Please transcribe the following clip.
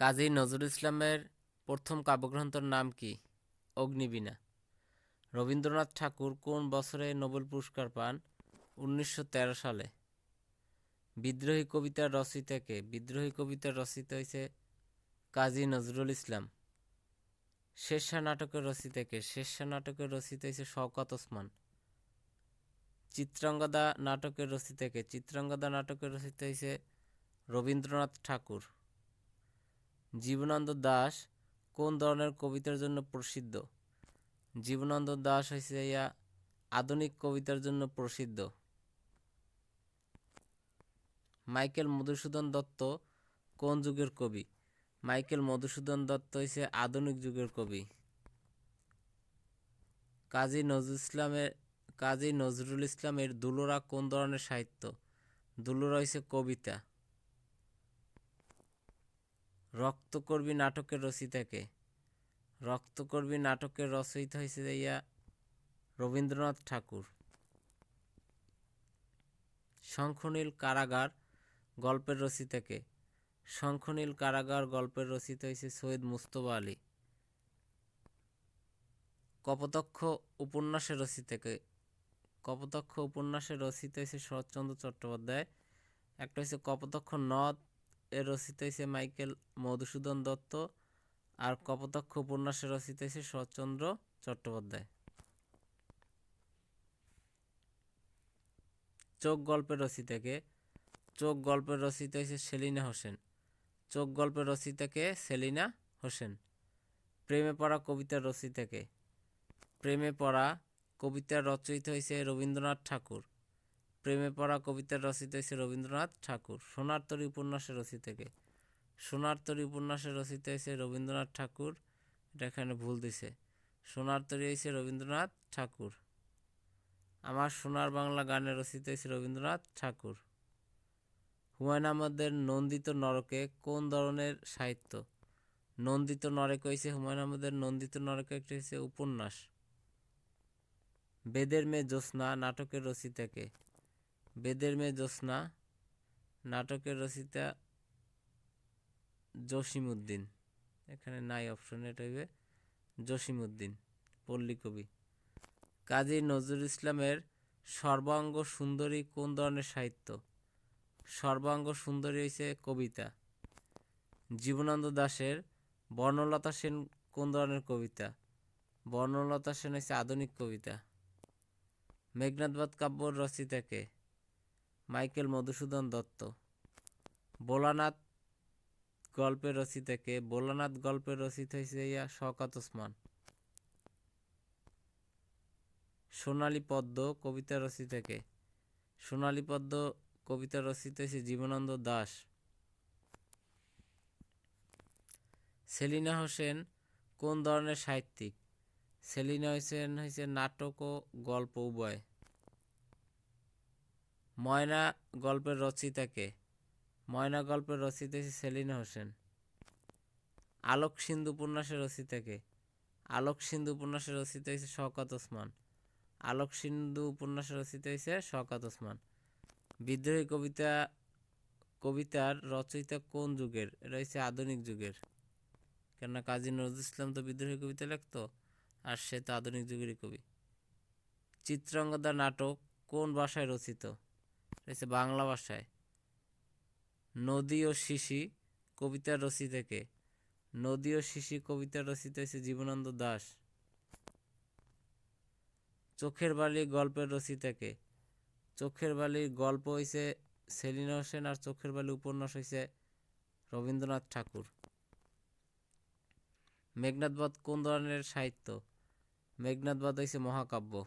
কাজী নজরুল ইসলামের প্রথম কাব্যগ্রন্থের নাম কি? অগ্নিবীণা। রবীন্দ্রনাথ ঠাকুর কোন বছরে নোবেল পুরস্কার পান? উনিশশো তেরো সালে। বিদ্রোহী কবিতার রচয়িতাকে বিদ্রোহী কবিতার রচিত হয়েছে কাজী নজরুল ইসলাম। শেরশা নাটকের রচিতাকে শেরশা নাটকের রচিত হয়েছে শওকত ওসমান। চিত্রাঙ্গদা নাটকের রচিতাকে চিত্রাঙ্গদা নাটকের রচিত হয়েছে রবীন্দ্রনাথ ঠাকুর। জীবনানন্দ দাস কোন ধরনের কবিতার জন্য প্রসিদ্ধ? জীবনানন্দ দাস হয়েছে ইয়া আধুনিক কবিতার জন্য প্রসিদ্ধ। মাইকেল মধুসূদন দত্ত কোন যুগের কবি? মাইকেল মধুসূদন দত্ত হয়েছে আধুনিক যুগের কবি। কাজী নজরুল ইসলামের, কাজী নজরুল ইসলামের দুলোরা কোন ধরনের সাহিত্য? দুলোরা হয়েছে কবিতা। রক্তকর্মী নাটকের রচিতাকে রক্তকর্মী নাটকের রচয়িতা হয়েছে ইয়া রবীন্দ্রনাথ ঠাকুর। শঙ্খনীল কারাগার গল্পের রচিতাকে শঙ্খনীল কারাগার গল্পের রচিত হয়েছে সৈয়দ মুস্তফা আলী। কপোতক্ষ উপন্যাসের রচিতাকে কপোতক্ষ উপন্যাসের রচিত হয়েছে শরৎচন্দ্র চট্টোপাধ্যায়। একটা হচ্ছে কপোতক্ষ নদ এর রচিত হয়েছে মাইকেল মধুসূদন দত্ত, আর কপোতক্ষ উপন্যাসের রচিত হয়েছে শরৎচন্দ্র চট্টোপাধ্যায়। চোখ গল্পের রচিতাকে, চোখ গল্পের রচিত হয়েছে সেলিনা হোসেন। চোখ গল্পের রচিতাকে সেলিনা হোসেন। প্রেমে পড়া কবিতার রচিতাকে। প্রেমে পড়া কবিতার রচয়িত হয়েছে রবীন্দ্রনাথ ঠাকুর। প্রেমে পড়া কবিতার রচিত হয়েছে রবীন্দ্রনাথ ঠাকুর, সোনার তরী উপন্যাসের রচিতাকে সোনার তরী উপন্যাসের রচিত হয়েছে রবীন্দ্রনাথ ঠাকুর, এটা এখানে ভুল দিছে। সোনার তরী হয়েছে রবীন্দ্রনাথ ঠাকুর। আমার সোনার বাংলা গানের রচিত হয়েছে রবীন্দ্রনাথ ঠাকুর। হুমায়ুন আহমদের নন্দিত নরকে কোন ধরনের সাহিত্য? নন্দিত নরক হয়েছে হুমায়ুন আহমদের নন্দিত নরক একটি হচ্ছে উপন্যাস। বেদের মেয়ে জ্যোৎস্না নাটকের রচিতাকে বেদের মেয়ে জ্যোৎস্না, নাটকের রচিতা জসিমউদ্দিন। এখানে নাই অপশন এটা হইবে জসিমউদ্দিন, পল্লী কবি। কাজী নজরুল ইসলামের সর্বাঙ্গ সুন্দরী কোন ধরনের সাহিত্য? সর্বাঙ্গ সুন্দরী হয়েছে কবিতা। জীবনানন্দ দাশের বর্ণলতা সেন কোন ধরনের কবিতা? বর্ণলতা সেন হচ্ছে আধুনিক কবিতা। মেঘনাথবাদ কাব্যর রচিতাকে মাইকেল মধুসূদন দত্ত। বোলানাথ গল্পের রচিতাকে বোলানাথ গল্পের রচিত হয়েছে ইয়া শকাত ওসমান। সোনালী পদ্ম কবিতা রচিতাকে সোনালী পদ্ম কবিতা রচিত হয়েছে জীবনানন্দ দাস। সেলিনা হোসেন কোন ধরনের সাহিত্যিক? সেলিনা হোসেন হয়েছে নাটক ও গল্প উভয়। ময়না গল্পের রচিতাকে। ময়না গল্পের রচিত হয়েছে সেলিনা হোসেন। আলোক সিন্ধু উপন্যাসের রচিতাকে। আলোক সিন্ধু উপন্যাসের রচিত হয়েছে শওকত ওসমান। আলোক সিন্ধু উপন্যাসের রচিত হয়েছে শওকত ওসমান। বিদ্রোহী কবিতা, কবিতার রচয়িতা কোন যুগের? এটা হচ্ছে আধুনিক যুগের। কেননা কাজী নজরুল ইসলাম তো বিদ্রোহী কবিতা লিখতো, আর সে তো আধুনিক যুগেরই কবি। চিত্রাঙ্গদা নাটক কোন ভাষায় রচিত? হচ্ছে বাংলা ভাষায়। নদী ও শিশি কবিতা কবিতার থেকে। নদী ও শিশি কবিতার রচিত হয়েছে জীবনানন্দ দাস। চোখের বালি গল্পের রচিতাকে চোখের বালির গল্প হয়েছে সেলিনা হোসেন আর চোখের বালি উপন্যাস হয়েছে রবীন্দ্রনাথ ঠাকুর। মেঘনাথবধ কোন ধরনের সাহিত্য? মেঘনাথবধ হয়েছে মহাকাব্য।